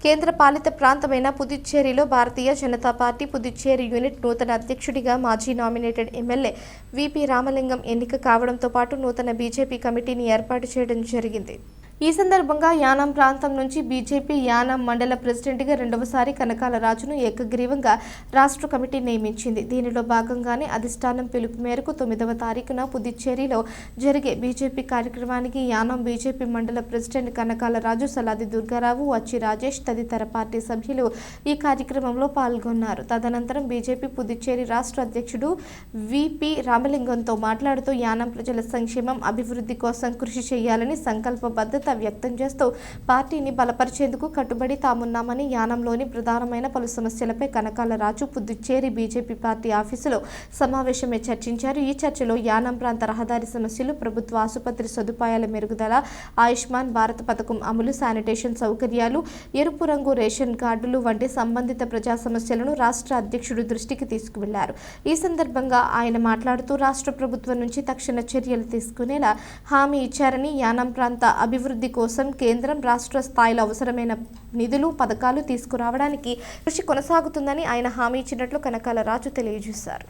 కేంద్ర పాలిత ప్రాంతమైన పుదుచ్చేరిలో భారతీయ జనతా పార్టీ పుదుచ్చేరి యూనిట్ నూతన అధ్యక్షుడిగా మాజీ నామినేటెడ్ ఎమ్మెల్యే విపి రామలింగం ఎన్నిక కావడంతో పాటు నూతన బీజేపీ కమిటీని ఏర్పాటు చేయడం జరిగింది. ఈ సందర్భంగా యానాం ప్రాంతం నుంచి బీజేపీ యానాం మండల ప్రెసిడెంట్గా రెండవసారి కనకాల రాజును ఏకగ్రీవంగా రాష్ట్ర కమిటీ నియమించింది. దీనిలో భాగంగానే అధిష్టానం పిలుపు మేరకు తొమ్మిదవ తారీఖున పుదుచ్చేరిలో జరిగే బీజేపీ కార్యక్రమానికి యానాం బీజేపీ మండల ప్రెసిడెంట్ కనకాల రాజు సలాది దుర్గారావు వచ్చి రాజేష్ తదితర పార్టీ సభ్యులు ఈ కార్యక్రమంలో పాల్గొన్నారు. తదనంతరం బీజేపీ పుదుచ్చేరి రాష్ట్ర అధ్యక్షుడు విపి రామలింగంతో మాట్లాడుతూ యానం ప్రజల సంక్షేమం అభివృద్ధి కోసం కృషి చేయాలని సంకల్పబద్ధత వ్యక్తం చేస్తూ పార్టీని బలపరిచేందుకు కట్టుబడి తామున్నామని యానంలోని ప్రధానమైన పలు సమస్యలపై కనకాల రాజు పుదుచ్చేరి బీజేపీ పార్టీ ఆఫీసులో సమావేశమే చర్చించారు. ఈ చర్చలో యానం ప్రాంత రహదారి సమస్యలు ప్రభుత్వ ఆసుపత్రి సదుపాయాల మెరుగుదల ఆయుష్మాన్ భారత్ పథకం అమలు శానిటేషన్ సౌకర్యాలు ఎరుపు రంగు రేషన్ కార్డులు వంటి సంబంధిత ప్రజా సమస్యలను రాష్ట్ర అధ్యక్షుడు దృష్టికి తీసుకువెళ్ళారు. ఈ సందర్భంగా ఆయన మాట్లాడుతూ రాష్ట్ర ప్రభుత్వం నుంచి తక్షణ చర్యలు తీసుకునేలా హామీ ఇచ్చారని యానం ప్రాంత అభివృద్ధి అభివృద్ధి కోసం కేంద్రం రాష్ట్ర స్థాయిలో అవసరమైన నిధులు పథకాలు తీసుకురావడానికి కృషి కొనసాగుతుందని ఆయన హామీ ఇచ్చినట్లు కనకాల రాజు తెలియజేశారు.